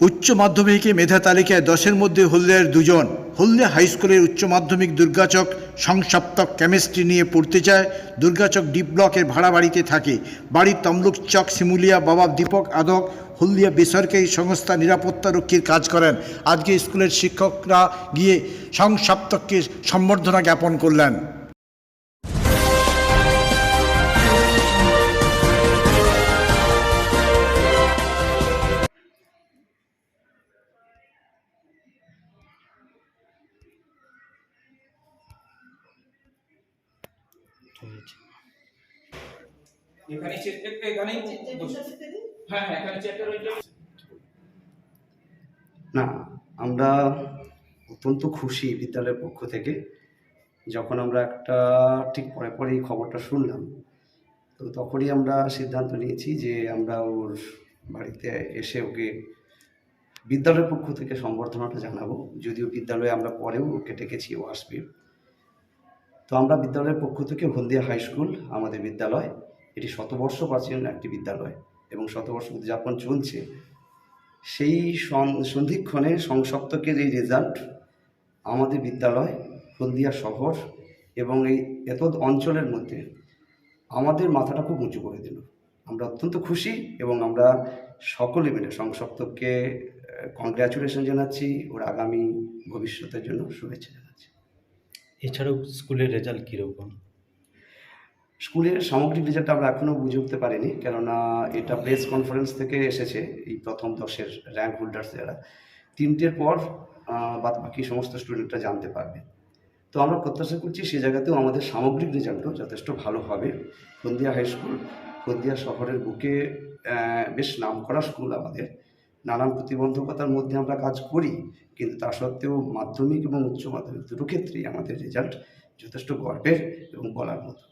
উচ্চ মাধ্যমিকে মেধা তালিকায় দশের মধ্যে হলদিয়ার দুজন। হলদিয়া হাই স্কুলের উচ্চ মাধ্যমিক দুর্গাচক সংসপ্তক কেমিস্ট্রি নিয়ে পড়তে চায়। দুর্গাচক ডি ব্লকের ভাড়া বাড়িতে থাকে। বাড়ির তমলুক চক, শিমুলিয়া বাবা দীপক, আদক, হলদিয়া বেসরকারি সংস্থা নিরাপত্তা রক্ষীর কাজ করেন। আজকে স্কুলের শিক্ষকরা গিয়ে সংসপ্তককে সম্বর্ধনা জ্ঞাপন করলেন। এখানে হ্যাঁ হ্যাঁ এখানে চেকটা রয়েছে না আমরা অত্যন্ত খুশি বিদ্যালয়ের পক্ষ থেকে। যখন আমরা একটা ঠিক পরে পরে এই খবরটা শুনলাম তো তখনই আমরা সিদ্ধান্ত নিয়েছি যে আমরা ওর বাড়িতে এসে ওকে বিদ্যালয়ের পক্ষ থেকে সম্বর্ধনাটা জানাব। যদিও বিদ্যালয়ে আমরা পরেও ওকে ডেকেছি ও আসবে। তো আমরা বিদ্যালয়ের পক্ষ থেকে হলদিয়া হাই স্কুল, আমাদের বিদ্যালয়, এটি শতবর্ষ প্রাচীন একটি বিদ্যালয় এবং শতবর্ষ উদযাপন চলছে। সেই সন- সন্ধিক্ষণে সংসপ্তকের এই রেজাল্ট আমাদের বিদ্যালয়, হলদিয়া শহর এবং এই এত অঞ্চলের মধ্যে, আমাদের মাথাটা খুব উঁচু করে দিল। আমরা অত্যন্ত খুশি এবং আমরা সকলে মিলে সংসপ্তককে কংগ্র্যাচুলেশন জানাচ্ছি। ওর আগামী ভবিষ্যতের জন্য শুভেচ্ছা এছাড়াও স্কুলের রেজাল্ট কীরকম? স্কুলের সামগ্রিক রেজাল্ট আমরা এখনও বুঝে উঠতে পারিনি, কেননা এটা প্রেস কনফারেন্স থেকে এসেছে, এই প্রথম দশের র্যাঙ্ক হোল্ডার্স যারা। তিনটের পর বাদ বাকি সমস্ত স্টুডেন্টরা জানতে পারবে। তো আমরা প্রত্যাশা করছি সে জায়গাতেও আমাদের সামগ্রিক রেজাল্টও যথেষ্ট ভালো হবে। হলদিয়া হাই স্কুল, হলদিয়া শহরের বুকে বেশ নাম করা স্কুল আমাদের। নানান প্রতিবন্ধকতার মধ্যে আমরা কাজ করি কিন্তু তা সত্ত্বেও মাধ্যমিক এবং উচ্চ মাধ্যমিক দুটো ক্ষেত্রেই আমাদের রেজাল্ট যথেষ্ট গর্বের এবং বলার মতো।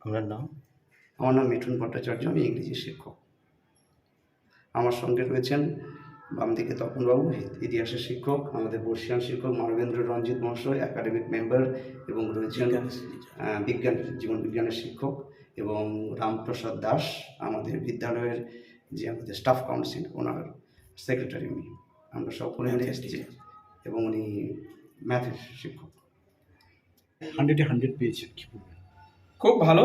আপনার নাম? আমার নাম মিঠুন ভট্টাচার্য আমি ইংরেজি শিক্ষক। আমার সঙ্গে রয়েছেন বাম দিকে তপনবাবু ইতিহাসের শিক্ষক আমাদের বর্ষিয়ান শিক্ষক মানবেন্দ্র রঞ্জিত মহাশয় একাডেমিক মেম্বার এবং রয়েছেন বিজ্ঞান জীবন বিজ্ঞানের শিক্ষক এবং রামপ্রসাদ দাস আমাদের বিদ্যালয়ের যে আমাদের স্টাফ কাউন্সিল ওনার সেক্রেটারি উনি আমরা সকলে মিলে এসেছি এবং উনি ম্যাথের শিক্ষক। হান্ড্রেডে হান্ড্রেড পেয়েছেন কি খুব ভালো।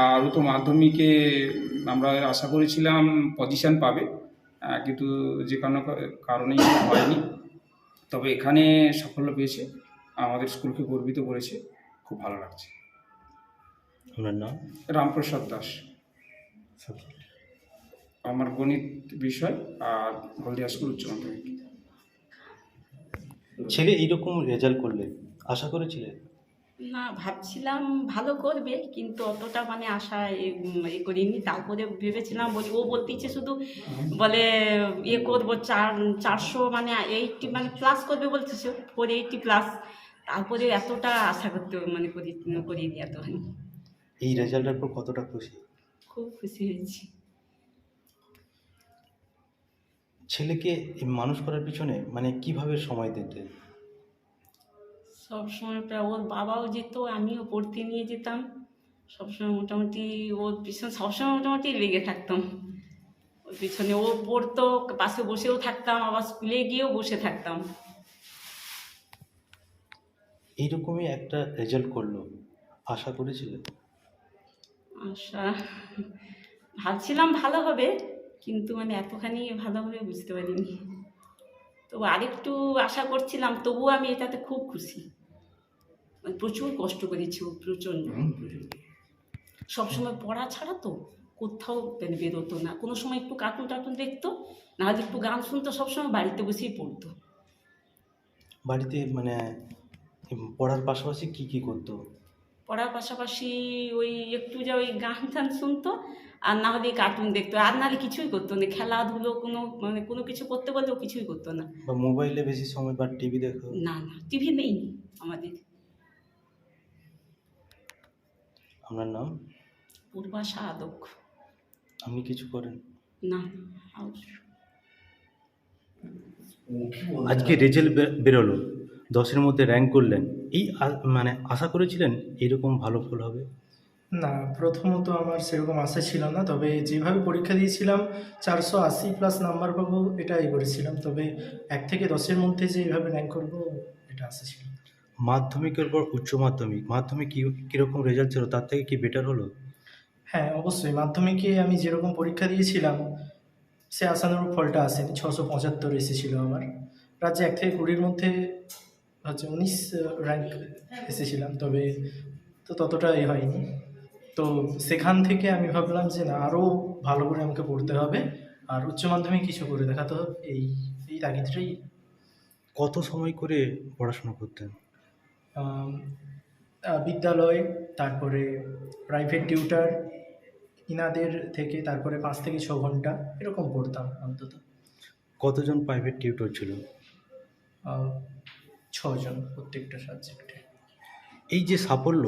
আর তো মাধ্যমিকে আমরা আশা করেছিলাম পজিশন পাবে কিন্তু যে কোনো কারণেই হয়নি। তবে এখানে সাফল্য পেয়েছে আমাদের স্কুলকে গর্বিত করেছে খুব ভালো লাগছে। আপনার নাম? রামপ্রসাদ দাস। আমার গণিত বিষয় আর হলদিয়া স্কুল উচ্চ মাধ্যমিক। ছেলে এইরকম রেজাল্ট করলে আশা করেছিলেন না ভাবছিলাম ভালো করবে কিন্তু অতটা মানে আশা এ- এ করিনি। তারপরে ভেবেছিলাম বলি ও বলতেছে শুধু বলে ইয়ে করব চার চারশো মানে এইটটি মানে প্লাস করবে বলতেছে ফোর এইটটি প্লাস তারপরে এতটা আশা করতে মানে করি করিনি এতখানি। এই রেজাল্টের পর কতটা খুশি? খুব খুশি হয়েছি। ছেলেকে মানুষ করার পিছনে মানে কীভাবে সময় দিতেন সব সময় প্রায় ওর বাবাও যেত আমিও পড়তে নিয়ে যেতাম। সবসময় মোটামুটি ওর পিছনে সবসময় মোটামুটি লেগে থাকতাম। ওর পিছনে ও পড়তো পাশে বসেও থাকতাম আবার স্কুলে গিয়েও বসে থাকতাম। এইরকমই একটা রেজাল্ট করল। আশা করেছিলেন আশা ভাবছিলাম ভালো হবে। কিন্তু মানে এতখানি ভালো হবে বুঝতে পারিনি। তো আরেকটু আশা করছিলাম তবুও আমি এটাতে খুব খুশি। মানে প্রচুর কষ্ট করেছি প্রচণ্ড। সবসময় পড়া ছাড়া তো কোথাও মানে বেরোতো না। কোনো সময় একটু কার্টুন টার্টুন দেখতো না হলে একটু গান শুনতো সবসময় বাড়িতে বসেই পড়তো। বাড়িতে মানে পড়ার পাশাপাশি কি কি করতো? পড়ার পাশাপাশি ওই একটু যা ওই গান টান শুনতো আর না হলে কার্টুন দেখতো। আর নাহলে কিছুই করতো না। খেলাধুলো কোনো মানে কোনো কিছু করতে বললেও কিছুই করতো না। বা মোবাইলে বেশি সময় বা টিভি দেখো? না না। টিভি নেই আমাদের। আপনার নাম? পূর্বা আদক। আপনি কিছু করেন? না আজকে রেজাল্ট বেরোলো। দশের মধ্যে র্যাঙ্ক করলেন এই মানে আশা করেছিলেন এরকম ভালো ফল হবে? না প্রথমত আমার সেরকম আশা ছিল না তবে যেভাবে পরীক্ষা দিয়েছিলাম চারশো আশি প্লাস নাম্বার পাবো এটাই করেছিলাম তবে এক থেকে দশের মধ্যে যে এইভাবে র্যাঙ্ক করব এটা আশা ছিল মাধ্যমিকের পর উচ্চ মাধ্যমিক মাধ্যমিক কী কীরকম রেজাল্ট ছিল তার থেকে কি বেটার হলো? হ্যাঁ অবশ্যই মাধ্যমিকে আমি যেরকম পরীক্ষা দিয়েছিলাম সে আশানুরূপ ফলটা আসেনি ছশো পঁচাত্তর এসেছিল আমার। রাজ্যে এক থেকে কুড়ির মধ্যে হচ্ছে উনিশ র্যাঙ্ক এসেছিলাম তবে তো ততটা এ হয়নি। তো সেখান থেকে আমি ভাবলাম যে না আরও ভালো করে আমাকে পড়তে হবে আর উচ্চ মাধ্যমিক কিছু করে দেখাতে হবে এই এই তাগিদটাই কত সময় করে পড়াশোনা করতেন? বিদ্যালয় তারপরে প্রাইভেট টিউটার ইনাদের থেকে তারপরে পাঁচ থেকে ছ ঘণ্টা এরকম পড়তাম অন্তত। কতজন প্রাইভেট টিউটর ছিল ছজন প্রত্যেকটা সাবজেক্টে এই যে সাফল্য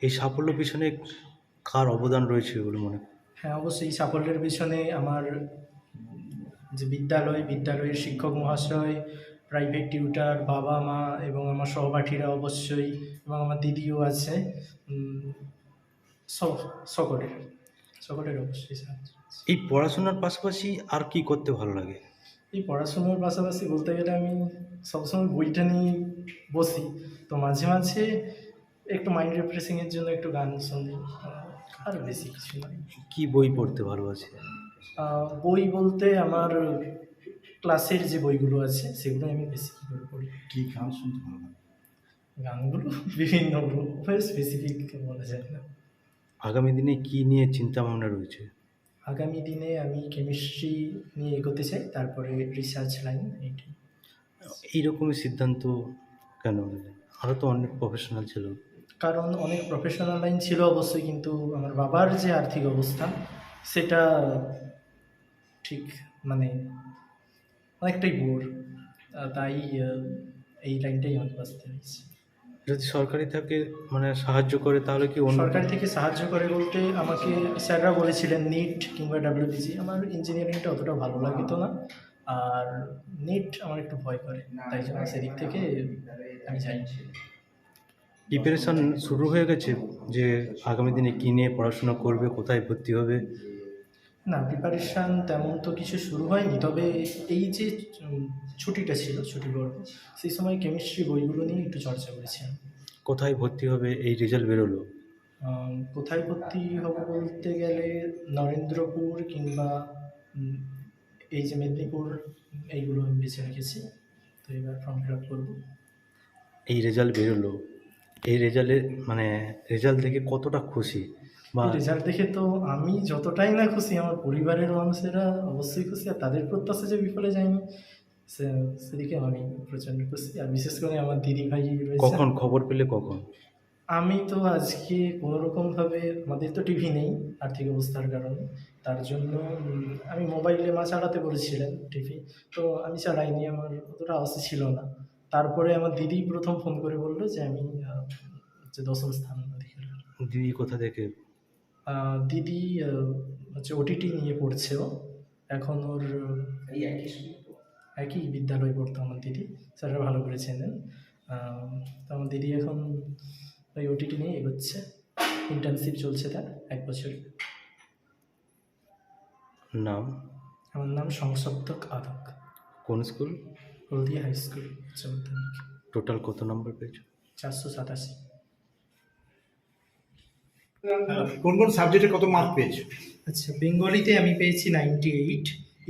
এই সাফল্য পিছনে কার অবদান রয়েছে বলে মনে হ্যাঁ অবশ্যই এই সাফল্যের পিছনে আমার যে বিদ্যালয় বিদ্যালয়ের শিক্ষক মহাশয় প্রাইভেট টিউটার বাবা মা এবং আমার সহপাঠীরা অবশ্যই এবং আমার দিদিও আছে সকলের সকলের অবশ্যই সাহায্য। এই পড়াশোনার পাশাপাশি আর কি করতে ভালো লাগে? এই পড়াশুনোর পাশাপাশি বলতে গেলে আমি সবসময় বইটা নিয়ে বসি। তো মাঝে মাঝে একটু মাইন্ড রিফ্রেশিংয়ের জন্য একটু গান শুনি আর বেশি কিছু নয়। কি বই পড়তে ভালোবাসে? বই বলতে আমার ক্লাসের যে বইগুলো আছে সেগুলো আমি বেশি করে পড়ি। কী গান শুনতে ভালো লাগে? গানগুলো বিভিন্ন স্পেসিফিক বলা যায় না। আগামী দিনে কী নিয়ে চিন্তা ভাবনা রয়েছে? আগামী দিনে আমি কেমিস্ট্রি নিয়ে এগোতে চাই তারপরে রিসার্চ লাইন এইটাই। এইরকমই সিদ্ধান্ত কেন আরও তো অনেক প্রফেশনাল ছিল। কারণ অনেক প্রফেশনাল লাইন ছিল অবশ্যই কিন্তু আমার বাবার যে আর্থিক অবস্থা সেটা ঠিক মানে অনেকটাই বোর তাই এই লাইনটাই আমাকে বাঁচতে হয়েছে। যদি সরকারি থাকে মানে সাহায্য করে তাহলে কি অন্য সরকার থেকে সাহায্য করে বলতে আমাকে স্যাররা বলেছিলেন নিট কিংবা ডাব্লিউবিজি আমার ইঞ্জিনিয়ারিংটা অতটা ভালো লাগতো না। আর নিট আমার একটু ভয় করে তাই জন্য সেদিক থেকে আমি যাই। প্রিপারেশন শুরু হয়ে গেছে যে আগামী দিনে কী নিয়ে পড়াশোনা করবে কোথায় ভর্তি হবে? না প্রিপারেশান তেমন তো কিছু শুরু হয়নি তবে এই যে ছুটিটা ছিল ছুটি পর্ব সেই সময় কেমিস্ট্রি বইগুলো নিয়ে একটু চর্চা করেছিলাম। কোথায় ভর্তি হবে এই রেজাল্ট বেরোলো? কোথায় ভর্তি হব বলতে গেলে নরেন্দ্রপুর কিংবা এই যে মেদিনীপুর এইগুলো আমি বেছে রেখেছি তো এবার ফর্ম ফিল আপ করব। এই রেজাল্ট বেরোলো এই রেজাল্টে মানে রেজাল্ট দেখে কতটা খুশি? রেজাল্ট দেখে তো আমি যতটাই না খুশি আমার পরিবারের মানুষেরা অবশ্যই খুশি আর তাদের প্রত্যাশা যে বিফলে যায়নি সেদিকে আমি প্রচণ্ড খুশি। আর বিশেষ করে আমার দিদি ভাই কখন? খবর পেলে কখন? আমি তো আজকে কোনোরকমভাবে আমাদের তো টিভি নেই আর্থিক অবস্থার কারণে তার জন্য আমি মোবাইলে মা চালাতে বলেছিলেন টিভি তো আমি চালাইনি আমার অতটা আওয়াজ ছিল না। তারপরে আমার দিদি প্রথম ফোন করে বলল যে আমি হচ্ছে দশম স্থান দিদি কোথা থেকে? দিদি হচ্ছে ওটিটি নিয়ে পড়ছে ও এখন ওর একই বিদ্যালয়ে পড়তো আমার দিদি। স্যাররা ভালো করে চেনেন। তো আমার দিদি এখন ওই ওটিটি নিয়ে এগোচ্ছে। ইন্টার্নশিপ চলছে তার এক বছর। নাম? আমার নাম সংসপ্তক আদক। কোন স্কুল? হলদিয়া হাই স্কুল উচ্চ মাধ্যমিক। টোটাল কত নম্বর পেয়েছ? চারশো সাতাশি। কোন কোন সাবজেক্টে কত মার্ক পেয়েছ? আচ্ছা বেঙ্গলিতে আমি পেয়েছি নাইনটি এইট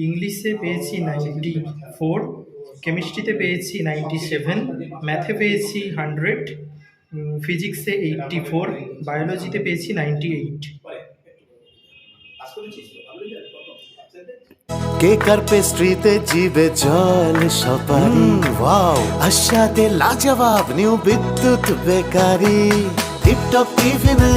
ইংলিশে পেয়েছি নাইনটি ফোর কেমিস্ট্রিতে পেয়েছি নাইনটি সেভেন ম্যাথে পেয়েছি হান্ড্রেড ফিজিক্সে এইটটি ফোর বায়োলজিতে পেয়েছি নাইনটি এইট কেকার পেস্ট্রিতে জিবে জল সপারি? ওয়াও আশাতে লাজবাব নিউ বিদ্যুৎ বেকারি। টিপটপ টিফিনে